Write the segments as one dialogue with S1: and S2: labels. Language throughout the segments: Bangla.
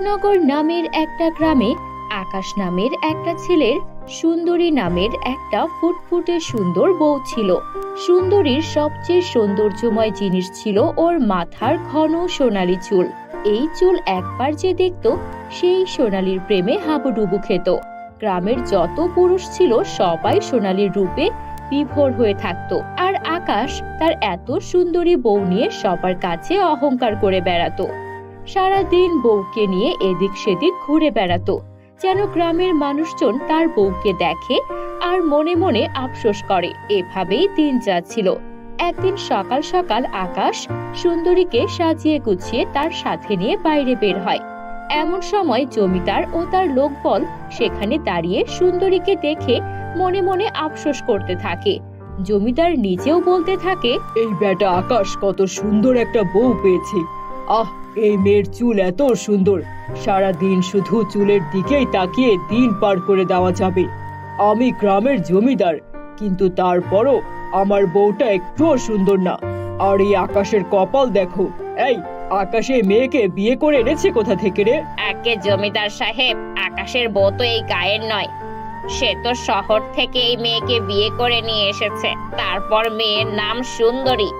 S1: নগর নামের একটা গ্রামে, আকাশ নামের একটা ছেলের, সুন্দরী নামের একটা ফুটফুটে সুন্দর বউ ছিল। সুন্দরীর সবচেয়ে সৌন্দর্যময় জিনিস ছিল ওর মাথার ঘন সোনালী চুল। এই চুল একবার যে দেখত, সেই সোনালীর প্রেমে হাবুডুবু খেত। গ্রামের যত পুরুষ ছিল, সবাই সোনালীর রূপে বিভোর হয়ে থাকতো। আর আকাশ তার এত সুন্দরী বউ নিয়ে সবার কাছে অহংকার করে বেড়াতো। সারাদিন বউকে নিয়ে এদিক সেদিক ঘুরে বেড়াতো, যেন গ্রামের মানুষজন তার বউকে দেখে আর মনে মনে আফসোস করে। এভাবেই দিন যাচ্ছিল। একদিন সকাল সকাল আকাশ সুন্দরীকে সাজিয়ে গুছিয়ে তার সাথে নিয়ে বাইরে বের হয়। এমন সময় জমিদার ও তার লোকবল সেখানে দাঁড়িয়ে সুন্দরীকে দেখে মনে মনে আফসোস করতে থাকে। জমিদার নিজেও বলতে থাকে,
S2: এই বেটা আকাশ কত সুন্দর একটা বউ পেয়েছে। আহ এই মেয়ের চুল এত সুন্দর। সারা দিন শুধু চুলের দিকেই তাকিয়ে দিন পার করে দেওয়া যাবে। আমি গ্রামের জমিদার কিন্তু তারপরও আমার বউটা একটুও সুন্দর না। আর এই আকাশের কপাল দেখো। এই আকাশে মেয়েকে বিয়ে করে এনেছে কোথা থেকে রে?
S1: একে জমিদার সাহেব আকাশের বউ তো এই গায়ের নয়। সে তো শহর থেকে এই মেয়েকে বিয়ে করে নিয়ে এসেছে। তারপর মেয়ের নাম সুন্দরী।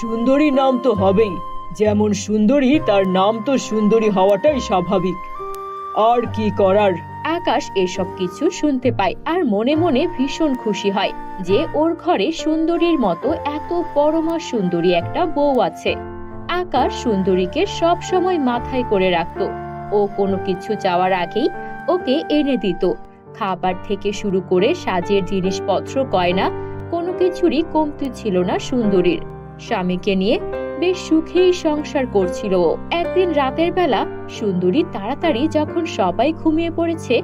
S2: সুন্দরী নাম তো হবেই। যেমন সুন্দরী, তার নাম তো সুন্দরী হওয়াটাই স্বাভাবিক। আর কি করার?
S1: আকাশ এসব কিছু শুনতে পায় আর মনে মনে ভীষণ খুশি হয় যে ওর ঘরে সুন্দরীর মতো এত পরমা সুন্দরী একটা বউ আছে। আকাশ সুন্দরীকে সব সময় মাথায় করে রাখত। ও কোনো কিছু চাওয়ার আগেই ওকে এনে দিত। খাবার থেকে শুরু করে সাজের জিনিসপত্র, গয়না, কোনো কিছুরই কমতি ছিল না সুন্দরীর। স্বামীকে নিয়ে বেশ সুখেই সংসার করছিল। একদিন রাতের বেলা সুন্দরী তাড়াতাড়ি যখন সবাই ঘুমিয়ে পড়েছে,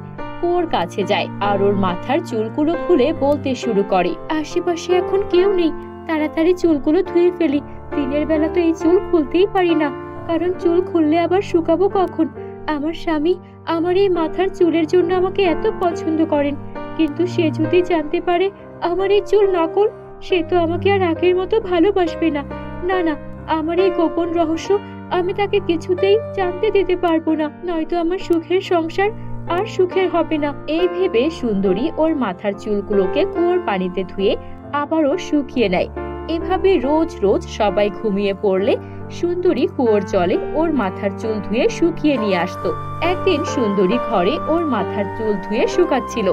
S1: ওর কাছে যায় আর ওর মাথার চুলগুলো খুলে বলতে শুরু করে, আশেপাশে এখন কেউ নেই, তাড়াতাড়ি চুলগুলো ধুয়ে ফেলি। দিনের বেলা তো এই চুল খুলতেই পারি না, কারণ চুল খুললে আবার শুকাবো কখন? আমার স্বামী আমার এই মাথার চুলের জন্য আমাকে এত পছন্দ করেন, কিন্তু সে যদি জানতে পারে আমার এই চুল নকল, সে তো আমাকে আর আগের মতো ভালোবাসবে না। না না আমার এই গোপন রহস্য আমি তাকে কিছুতেই জানতে দিতে পারব না, নয়তো আমার সুখের সংসার আর সুখের হবে না। এই ভেবে সুন্দরী ওর মাথার চুলগুলোকে কুয়োর পানিতে ধুয়ে আবারও শুকিয়ে নেয়। এভাবে রোজ রোজ সবাই ঘুমিয়ে পড়লে সুন্দরী কুয়োর জলে ওর মাথার চুল ধুয়ে শুকিয়ে নিয়ে আসতো। একদিন সুন্দরী ঘরে ওর মাথার চুল ধুয়ে শুকাচ্ছিল।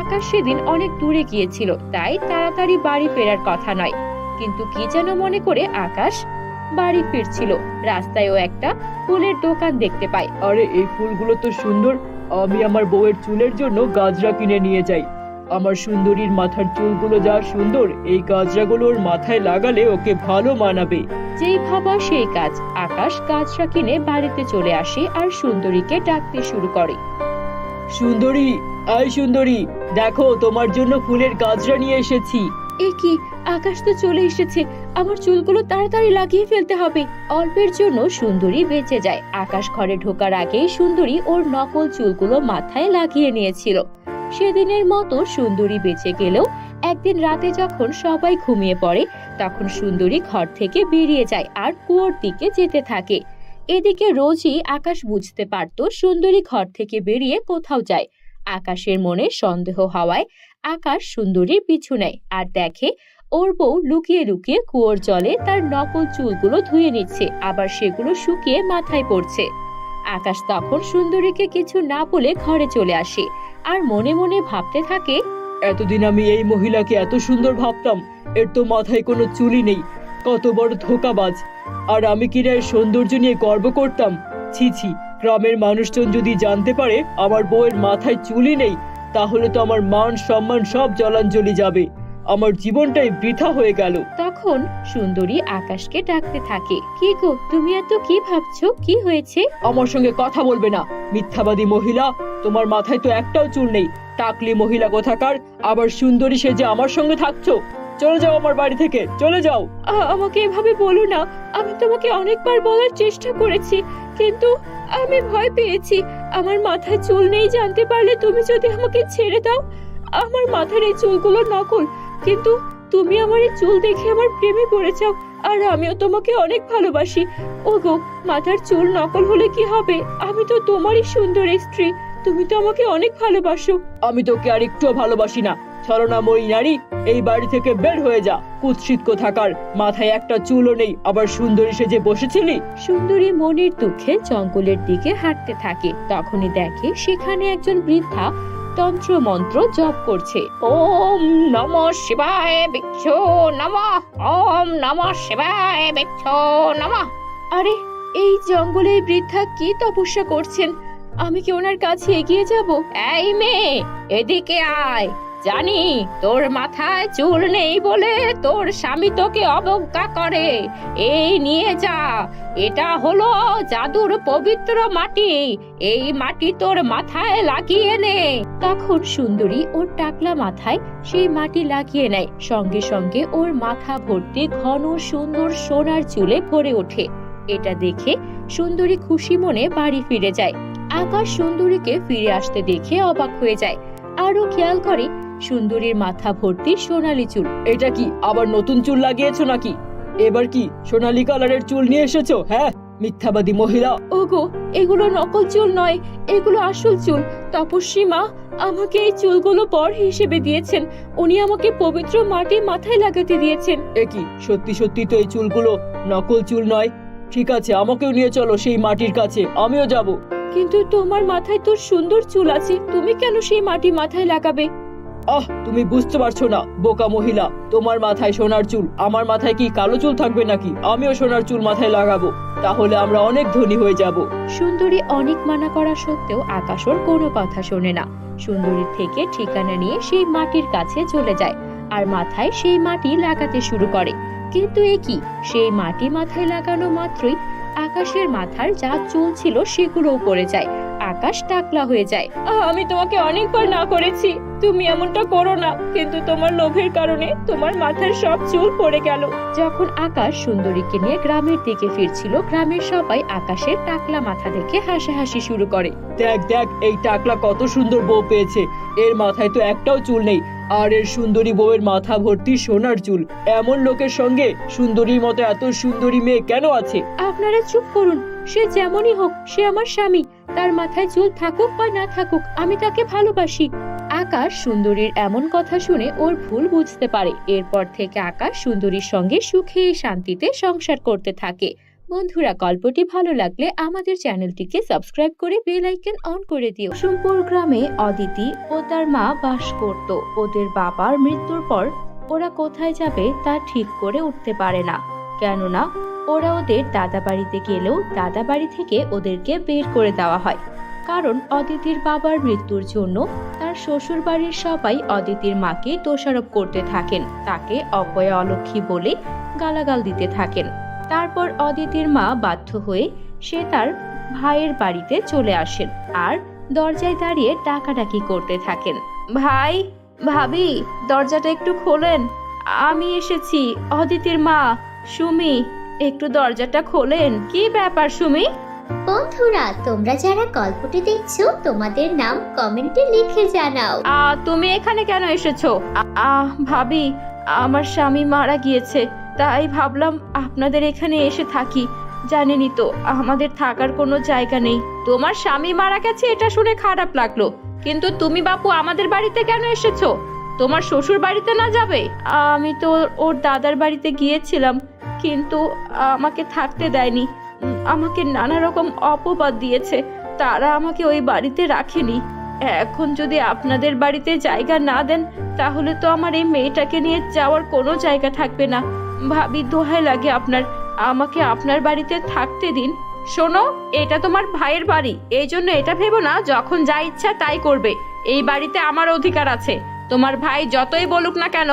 S1: আকাশ সেদিন অনেক দূরে গিয়েছিল, তাই তাড়াতাড়ি বাড়ি ফেরার কথা নয়। কিন্তু কি যেন মনে করে আকাশ বাড়ি ফিরছিল। রাস্তায় ও একটা ফুলের দোকান দেখতে পায়
S2: আরে এই ফুলগুলো তো সুন্দর। আমি আমার বউয়ের চুলের জন্য গাজরা কিনে নিয়ে যাই। আমার সুন্দরীর মাথার চুলগুলো যা সুন্দর এই গাজরাগুলো ওর মাথায় লাগালে ওকে ভালো মানাবে।
S1: যেই ভাবা সেই কাজ। আকাশ গাছরা কিনে বাড়িতে চলে আসে আর সুন্দরীকে ডাকতে শুরু করে।
S2: সুন্দরী আয় সুন্দরী দেখো তোমার জন্য ফুলের গাজরা নিয়ে এসেছি।
S1: এ কি? আকাশ তো চলে এসেছে। আমার চুলগুলো তাড়াতাড়ি লাগিয়ে ফেলতে হবে। অল্পের জন্য সুন্দরী বেঁচে যায়। আকাশ ঘরে ঢোকার আগেই সুন্দরী ওর নকল চুলগুলো মাথায় লাগিয়ে নিয়েছিল। সেদিনের মতো সুন্দরী বেঁচে গেলেও একদিন রাতে যখন সবাই ঘুমিয়ে পড়ে, তখন সুন্দরী ঘর থেকে বেরিয়ে যায় আর কুয়োর দিকে যেতে থাকে। এদিকে রোজই আকাশ বুঝতে পারত সুন্দরী ঘর থেকে বেরিয়ে কোথাও যায়। আকাশের মনে সন্দেহ হওয়ায় আকাশ সুন্দরীর পিছু নেয় আর দেখে ওর বউ লুকিয়ে লুকিয়ে কুয়োর জলে তার নকল চুলগুলো ধুয়ে নিচ্ছে, আবার সেগুলো শুকিয়ে মাথায় পড়ছে। আকাশ তখন সুন্দরীকে কিছু না বলে ঘরে চলে আসে আর মনে মনে ভাবতে থাকে,
S2: এতদিন আমি এই মহিলাকে এত সুন্দর ভাবতাম, এর তো মাথায় কোনো চুলই নেই, কত বড় ধোকাবাজ। আর আমি কিনা এর সৌন্দর্য নিয়ে গর্ব করতাম? ছি ছি, গ্রামের মানুষজন যদি জানতে পারে আমার বউয়ের মাথায় চুলই নেই, তাহলে তো আমার মান সম্মান সব জলাঞ্জলি যাবে। আমার জীবনটাই বৃথা হয়ে গেল।
S1: তখন সুন্দরী আকাশকে ডাকতে থাকে। কি গো তুমি এত কি ভাবছ? কি হয়েছে?
S2: আমার সঙ্গে কথা বলবে না। মিথ্যাবাদী মহিলা তোমার মাথায় তো একটাও চুল নেই। টাকলি মহিলা কোথাকার? আবার সুন্দরী সেজে আমার সঙ্গে থাকছো? চলে যাও আমার বাড়ি থেকে চলে যাও।
S1: আ- আমাকে এভাবে বলো না। আমি তোমাকে অনেকবার বলার চেষ্টা করেছি কিন্তু আমি ভয় পেয়েছি। আমার মাথায় চুল নেই জানতে পারলে তুমি যদি আমাকে ছেড়ে দাও। আমার মাথার এই চুলগুলো নকল। কিন্তু তুমি আমার এই চুল দেখে আমার প্রেমে পড়ে যাও আর আমিও তোমাকে অনেক ভালোবাসি। ওগো মাথার চুল নকল হলে কি হবে? আমি তো তোমারই সুন্দর স্ত্রী তুমি তো আমাকে অনেক ভালোবাসো।
S2: আমি তোকে আর একটুও ভালোবাসি না। ছলনা মই নারী এই বাড়ি থেকে বের হয়ে যা। কুৎসিত থাকার মাথায় একটা চুলও নেই। আবার সুন্দরী সেজে বসেছিলি?
S1: সুন্দরী মনির দুঃখে জঙ্গলের দিকে হাঁটতে থাকে। তখনই দেখে সেখানে একজন বৃদ্ধা তন্ত্র মন্ত্র জপ করছে। ওম নম শিবায় বিচ্ছু নম। ওম নম শিবায় বিচ্ছু নম। আরে এই জঙ্গলে বৃদ্ধা কি তপস্যা করছেন? আমি কি ওনার কাছে এগিয়ে যাব? এই মেয়ে এদিকে আয়। জানি তোর মাথায় চুল নেই বলে তোর স্বামী তোকে অবজ্ঞা করে। এই নিয়ে যা। এটা হলো জাদুর পবিত্র মাটি। এই মাটি তোর মাথায় লাগিয়ে নে। তখন সুন্দরী ওর টাকলা মাথায় সেই মাটি লাগিয়ে নেয়। সঙ্গে সঙ্গে ওর মাথা ভর্তি ঘন সুন্দর সোনার চুলে ভরে ওঠে। এটা দেখে সুন্দরী খুশি মনে বাড়ি ফিরে যায়। আকাশ সুন্দরীকে ফিরে আসতে দেখে অবাক হয়ে যায়। আরও খেয়াল করে সুন্দরীর মাথা ভর্তি সোনালি চুল।
S2: এটা কি আবার নতুন চুল লাগিয়েছো নাকি? এবার কি সোনালী কালারের চুল নিয়ে এসেছ হ্যাঁ? মিথ্যাবাদী মহিলা।
S1: ওগো এগুলো নকল চুল নয় এগুলো আসল চুল। তপস্বী মা আমাকে এই চুলগুলো বর হিসেবে দিয়েছেন। উনি আমাকে পবিত্র মাটি মাথায় লাগাতে দিয়েছেন।
S2: এ কি সত্যি সত্যি তো এই চুলগুলো নকল চুল নয়? ঠিক আছে আমাকেও নিয়ে চলো সেই মাটির কাছে আমিও যাব।
S1: কিন্তু তোমার মাথায় তোর সুন্দর চুল আছে তুমি কেন সেই মাটি মাথায় লাগাবে?
S2: আহ, তুমি বুঝতে পারছ না, বোকা মহিলা। তোমার মাথায় সোনার চুল, আমার মাথায় কি কালো চুল থাকবে নাকি? আমিও সোনার চুল মাথায় লাগাবো, তাহলে আমরা অনেক ধনী হয়ে যাব।
S1: সুন্দরী অনেক মানা করা সত্ত্বেও আকাশ কোনো কথা শোনে না। সুন্দরীর থেকে ঠিকানা নিয়ে সেই মাটির কাছে চলে যায়, আর মাথায় সেই মাটি লাগাতে শুরু করে। কিন্তু এ কি? সেই মাটি মাথায় লাগানো মাত্রই আকাশের মাথার যা চুল ছিল সেগুলোও পড়ে যায়। আকাশ টাকলা হয়ে যায়। আমি তোমাকে অনেকবার না করেছি। তুমি এমনটা করো না। কিন্তু তোমার লোভের কারণে তোমার মাথার সব চুল পড়ে গেল। যখন আকাশ সুন্দরীকে নিয়ে গ্রামের দিকে ফিরছিল, গ্রামের সবাই আকাশের টাকলা মাথা দেখে হাসাহাসি শুরু করে।
S2: দেখ দেখ, এই টাকলা কত সুন্দর বউ পেয়েছে। এর মাথায় তো একটাও চুল নেই। আর এর সুন্দরী বউয়ের মাথা ভর্তি সোনার চুল। এমন লোকের সঙ্গে সুন্দরীর মতো এত সুন্দরী মেয়ে কেন আছে?
S1: আপনারা চুপ করুন। সে যেমনই হোক, সে আমার স্বামী। তার মাথায় চুল থাকুক বা না থাকুক, আমি তাকে ভালোবাসি। আকাশ সুন্দরীর এমন কথা শুনে ওর ভুল বুঝতে পারে। এরপর থেকে আকাশ সুন্দরীর সঙ্গে সুখে শান্তিতে সংসার করতে থাকে। বন্ধুরা, গল্পটি ভালো লাগলে আমাদের চ্যানেলটিকে সাবস্ক্রাইব করে বেল আইকন অন করে দিও। সোমপুর গ্রামে অদিতি ও তার মা বাস করত। ওদের বাবার মৃত্যুর পর ওরা কোথায় যাবে তা ঠিক করে উঠতে পারে না। কেননা ওরা ওদের দাদা বাড়িতে গেলেও দাদা বাড়ি থেকে ওদেরকে বের করে দেওয়া হয়। কারণ অদিতির বাবার মৃত্যুর জন্য তার শ্বশুর বাড়ির সবাই অদিতির মাকে দোষারোপ করতে থাকেন। তাকে অপয়া অলক্ষী বলে গালাগাল দিতে থাকেন। তারপর অদিতির মা বাধ্য হয়ে সে তার ভাইয়ের বাড়িতে চলে আসেন আর দরজায় দাঁড়িয়ে ডাকাডাকি করতে থাকেন। ভাই ভাবি দরজাটা একটু খোলেন। আমি এসেছি অদিতির মা। সুমি একটু দরজাটা খোলেন। কি ব্যাপার সুমি?
S3: বন্ধুরা তোমরা যারা গল্পটি দেখছ তোমাদের নাম কমেন্টে লিখে জানাও।
S1: তুমি এখানে কেন এসেছ? আহ ভাবি আমার স্বামী মারা গিয়েছে। তাই ভাবলাম আপনাদের এখানে এসে থাকি। জানেনই তো, আমাদের থাকার কোনো জায়গা নেই। তোমার স্বামী মারা গেছে, এটা শুনে খারাপ লাগল। কিন্তু তুমি বাপু, আমাদের বাড়িতে কেন এসেছ? তোমার শ্বশুর বাড়িতে না যাবে? আমি তো ওর দাদার বাড়িতে গিয়েছিলাম, কিন্তু আমাকে থাকতে দেয়নি। আমাকে নানা রকম অপবাদ দিয়েছে, তারা আমাকে ওই বাড়িতে রাখেনি। এখন যদি আপনাদের বাড়িতে জায়গা না দেন, তাহলে তো আমার এই মেয়েটাকে নিয়ে যাওয়ার কোনো জায়গা থাকবে না। ভাবি দোহাই লাগে আপনার, আমাকে আপনার বাড়িতে থাকতে দিন। শোনো, এটা তোমার ভাইয়ের বাড়ি, এই জন্য এটা ভেবো না, যখন যা ইচ্ছা তাই করবে। এই বাড়িতে আমার অধিকার আছে। তোমার ভাই যতই বলুক না কেন,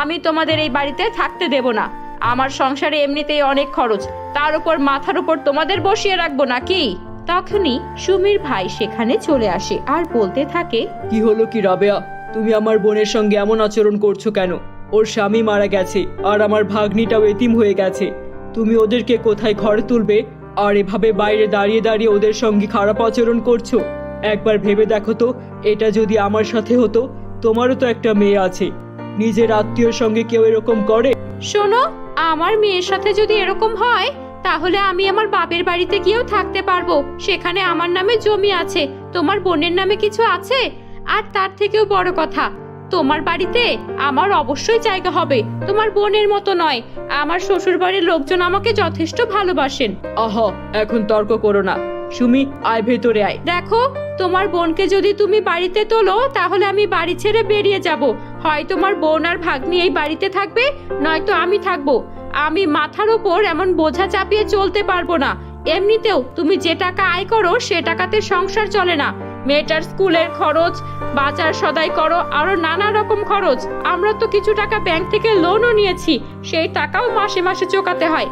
S1: আমি তোমাদের এই বাড়িতে থাকতে দেব না। আমার সংসারে এমনিতেই অনেক খরচ, তার উপর মাথার উপর তোমাদের বসিয়ে রাখব নাকি? তখনই সুমির ভাই সেখানে চলে আসে আর বলতে থাকে,
S2: কি হলো কি রাবেয়া? তুমি আমার বোনের সঙ্গে এমন আচরণ করছ কেন? ওর স্বামী মারা গেছে আর আমার ভাগ্নিটাও এতিম হয়ে গেছে। তুমি ওদেরকে কোথায় ঘরে তুলবে? আর এভাবে বাইরে দাঁড়িয়ে দাঁড়িয়ে ওদের সঙ্গে খারাপ আচরণ করছ? একবার ভেবে দেখো তো, এটা যদি আমার সাথে হতো, তোমারও তো একটা মেয়ে আছে। নিজের আত্মীয়র সঙ্গে কেউ এরকম করে?
S1: শোনো, আমার মেয়ের সাথে যদি এরকম হয়, তাহলে আমি আমার বাপের বাড়িতে গিয়েও থাকতে পারব। সেখানে আমার নামে জমি আছে। তোমার বোনের নামে কিছু আছে? আর তার থেকেও বড় কথা তোমার বাড়িতে আমার অবশ্যই জায়গা হবে। তোমার বোনের মতো নয়। আমার শ্বশুর বাড়ির লোকজন আমাকে যথেষ্ট ভালোবাসেন।
S2: আহা এখন তর্ক করো না। সুমি আয় ভেতরে আয়।
S1: দেখো তোমার বোনকে যদি তুমি বাড়িতে তোলো তাহলে আমি বাড়ি ছেড়ে বেরিয়ে যাব। হয় তোমার বোন আর ভাগ্নি এই বাড়িতে থাকবে নয়তো আমি থাকব। আমি মাথার ওপর এমন বোঝা চাপিয়ে চলতে পারব না। এমনিতেও তুমি যে টাকা আয় করো সে টাকাতে সংসার চলে না। মেয়েটার স্কুলের খরচ, বাজার সদাই করো, আরও নানা রকম খরচ। আমরা তো কিছু টাকা ব্যাংক থেকে লোনও নিয়েছি, সেই টাকাও মাসে মাসে চোকাতে হয়।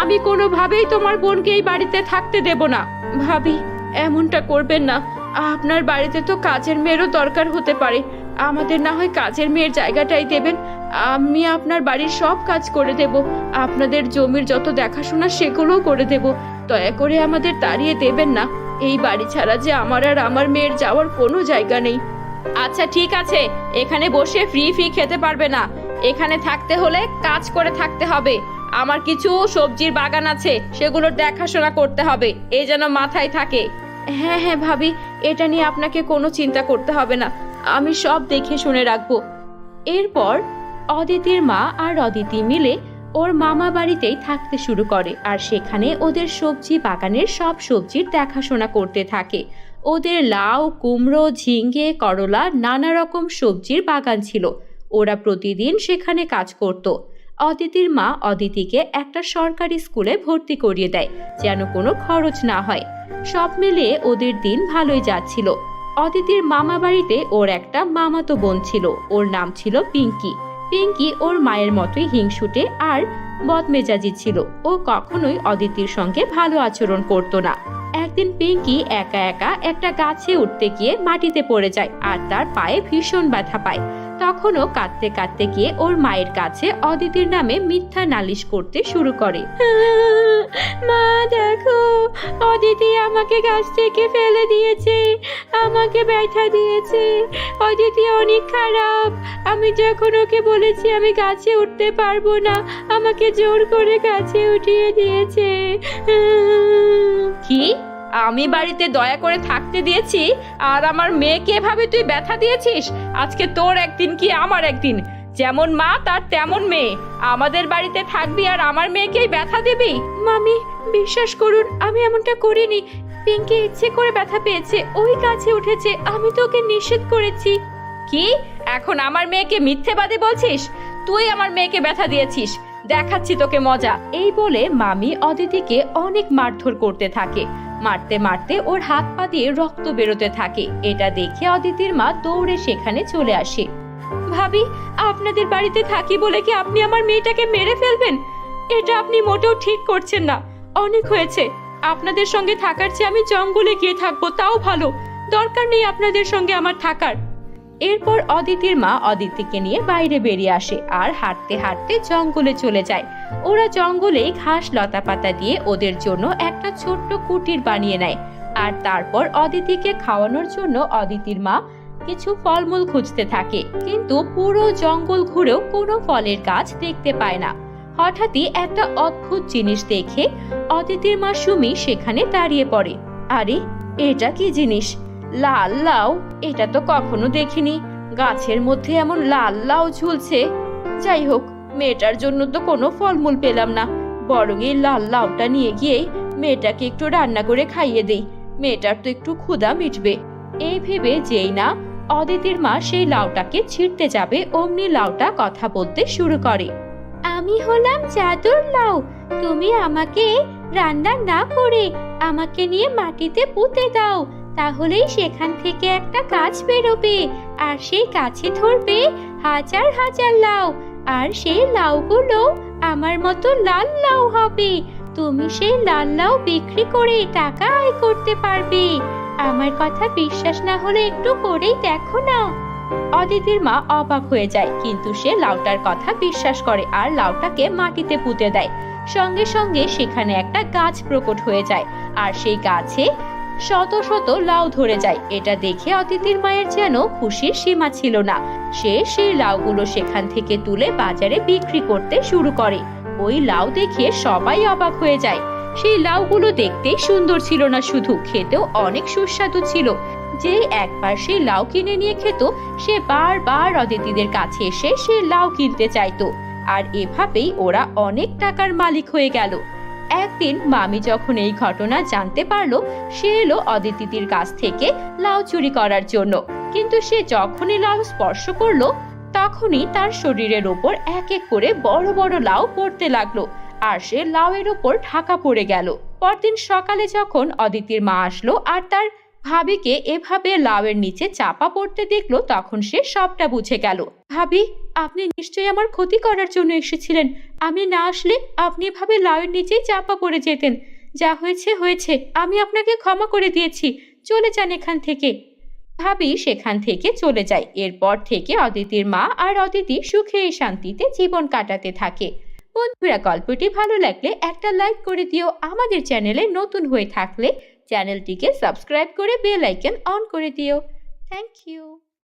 S1: আমি কোনোভাবেই তোমার বোনকে এই বাড়িতে থাকতে দেব না। ভাবি, এমনটা করবেন না। আপনার বাড়িতে তো কাজের মেয়েরও দরকার হতে পারে। আমাদের না হয় কাজের মেয়ের জায়গাটাই দেবেন। আমি আপনার বাড়ির সব কাজ করে দেব। আপনাদের জমির যত দেখাশোনা সেগুলোও করে দেব। দয়া করে আমাদের তাড়িয়ে দেবেন না। এই বাড়ি ছাড়া যে আমার আর আমার মেয়ের যাওয়ার কোনো জায়গা নেই। আচ্ছা ঠিক আছে। এখানে বসে ফ্রি ফ্রি খেতে পারবে না। এখানে থাকতে হলে কাজ করে থাকতে হবে। আমার কিছু সবজির বাগান আছে সেগুলো দেখাশোনা করতে হবে। এই যেন মাথায় থাকে। হ্যাঁ হ্যাঁ ভাবি এটা নিয়ে আপনাকে কোনো চিন্তা করতে হবে না। আমি সব দেখে শুনে রাখব। এরপর অদিতির মা আর অদিতি মিলে ওর মামা বাড়িতেই থাকতে শুরু করে, আর সেখানে ওদের সবজি বাগানের সব সবজির দেখাশোনা করতে থাকে। ওদের লাউ, কুমড়ো, ঝিঙ্গে, করলা নানা রকম সবজির বাগান ছিল। ওরা প্রতিদিন সেখানে কাজ করত। অদিতির মা অদিতিকে একটা সরকারি স্কুলে ভর্তি করিয়ে দেয়, যেন কোনো খরচ না হয়। সব মিলিয়ে ওদের দিন ভালোই যাচ্ছিল। অদিতির মামা বাড়িতে ওর একটা মামাতো বোন ছিল, ওর নাম ছিল পিঙ্কি। পিঙ্কি ওর মায়ের মতোই হিংসুটে আর বদমেজাজি ছিল। ও কখনোই অদিতির সঙ্গে ভালো আচরণ করতো না। একদিন পিঙ্কি একা একা একটা গাছে উঠতে গিয়ে মাটিতে পড়ে যায় আর তার পায়ে ভীষণ ব্যথা পায়। তখনও কাঁদতে কাঁদতে গিয়ে ওর মায়ের কাছে অদিতির নামে মিথ্যা নালিশ করতে শুরু করে। মা দেখো অদিতি আমাকে গাছ থেকে ফেলে দিয়েছে আমাকে ব্যথা দিয়েছে। অদিতি অনেক খারাপ। আমি যখন ওকে বলেছি আমি গাছে উঠতে পারব না আমাকে জোর করে গাছে উঠিয়ে দিয়েছে। কি? আমি বাড়িতে দয়া করে থাকতে দিয়েছি আর আমার মেয়েকে এভাবে তুই ব্যথা দিয়েছিস? আজকে তোর একদিন কি আমার একদিন? যেমন মা তার তেমন মেয়ে। আমাদের বাড়িতে থাকবি আর আমার মেয়েকেই ব্যথা দিবি? মামি বিশ্বাস করুন আমি এমনটা করিনি। পিঙ্কি ইচ্ছে করে ব্যথা পেয়েছে ওই কাছে উঠেছে আমি তো ওকে নিষেধ করেছি। কি? এখন আমার মেয়েকে মিথ্যেবাদী বলছিস? তুই আমার মেয়েকে ব্যথা দিয়েছিস। দেখাচ্ছি তোকে মজা। এই বলে মামি অদিতিকে অনেক মারধর করতে থাকে। মারতে মারতে ওর হাত পা দিয়ে রক্ত বেরোতে থাকে। এটা দেখে অদিতির মা দৌড়ে সেখানে চলে আসে। ভাবি, আপনাদের বাড়িতে থাকি বলে কি আপনি আমার মেয়েটাকে মেরে ফেলবেন? এটা আপনি মোটেও ঠিক করছেন না। অনেক হয়েছে। আপনাদের সঙ্গে থাকার চেয়ে আমি জঙ্গলে গিয়ে থাকব, তাও ভালো। দরকার নেই আপনাদের সঙ্গে আমার থাকার। এরপর অদিতির মা অদিতিকে নিয়ে বাইরে বেরিয়ে আসে আর হাঁটতে হাঁটতে জঙ্গলে চলে যায়। ওরা জঙ্গলে ঘাস লতা পাতা দিয়ে ওদের জন্য একটা ছোট্ট কুটির বানিয়ে নেয়। আর তারপর অদিতিকে খাওয়ানোর জন্য অদিতির মা কিছু ফলমূল খুঁজতে থাকে। কিন্তু পুরো জঙ্গল ঘুরেও কোনো ফলের গাছ দেখতে পায় না। হঠাৎই একটা অদ্ভুত জিনিস দেখে অদিতির মা সুমি সেখানে দাঁড়িয়ে পড়ে। আরে, এটা কি জিনিস? লাল লাউ, এটা তো কখনো দেখিনি। গাছের মধ্যে এমন লাল লাউ ঝুলছে। যাই হোক, মেয়েটার জন্য তো কোনো ফলমূল পেলাম না। বরং এই লাল লাউটা নিয়ে গিয়েই মেয়েটাকে একটু রান্না করে খাইয়ে দেই। মেয়েটার তো একটু ক্ষুধা মিটবে। এই ভেবে যেই না, অদিতির মা সেই লাউটাকে ছিঁড়তে যাবে, অমনি লাউটা কথা বলতে শুরু করে। আমি হলাম জাদুর লাউ। তুমি আমাকে রান্না না করে আমাকে নিয়ে মাটিতে পুঁতে দাও। তাহলেই সেখান থেকে একটা গাছ বেরোবে, আর সেই গাছে ধরবে হাজার হাজার লাউ, আর সেই লাউগুলো আমার মতো লাল লাউ হবে। তুমি সেই লাল লাউ বিক্রি করে টাকা আয় করতে পারবে। আমার কথা বিশ্বাস না হলে একটু করেই দেখো না। অদিতির মা অবাক হয়ে যায়, কিন্তু সে লাউটার কথা বিশ্বাস করে আর লাউটাকে মাটিতে পুঁতে দেয়। সঙ্গে সঙ্গে সেখানে একটা গাছ প্রকট হয়ে যায়, আর সেই গাছে শত শত লাউ ধরে যায়। এটা দেখে অতিথির মায়ের যেন খুশির সীমা ছিল না। সে সেই লাউগুলো সেখান থেকে তুলে বাজারে বিক্রি করতে শুরু করে। ওই লাউ দেখে সবাই অবাক হয়ে যায়। সেই লাউগুলো দেখতেই সুন্দর ছিল না শুধু, খেতেও অনেক সুস্বাদু ছিল। যে একবার সেই লাউ কিনে নিয়ে খেত, সে বারবার অদিতিদের কাছে এসে সে লাউ কিনতে চাইতো। আর এভাবেই ওরা অনেক টাকার মালিক হয়ে গেল। একদিন মামি যখন এই ঘটনা জানতে পারল, সে এলো অদিতির কাছ থেকে লাউ চুরি করার জন্য। কিন্তু সে যখনই লাউ স্পর্শ করল, তখনই তার শরীরের ওপর এক এক করে বড় বড় লাউ পড়তে লাগল আর সে লাউয়ের ওপর ঢাকা পড়ে গেল। পরদিন সকালে যখন অদিতির মা আসলো আর তার ভাবিকে এভাবে লাউয়ের নিচে চাপা পড়তে দেখল, তখন সে সবটা বুঝে গেল। ভাবি, আপনি নিশ্চয়ই আমার ক্ষতি করার জন্য এসেছিলেন। আমি না আসলে আপনি এভাবে লাউয়ের নিচেই চাপা পড়ে যেতেন। যা হয়েছে হয়েছে। আমি আপনাকে ক্ষমা করে দিয়েছি। চলে যান এখান থেকে। ভাবি সেখান থেকে চলে যায়। এরপর থেকে অদিতির মা আর অদিতি সুখে শান্তিতে জীবন কাটাতে থাকে। বন্ধুরা, গল্পটি ভালো লাগলে একটা লাইক করে দিও। আমাদের চ্যানেলে নতুন হয়ে থাকলে চ্যানেলটিকে সাবস্ক্রাইব করে বেল আইকন অন করে দিও থ্যাংক ইউ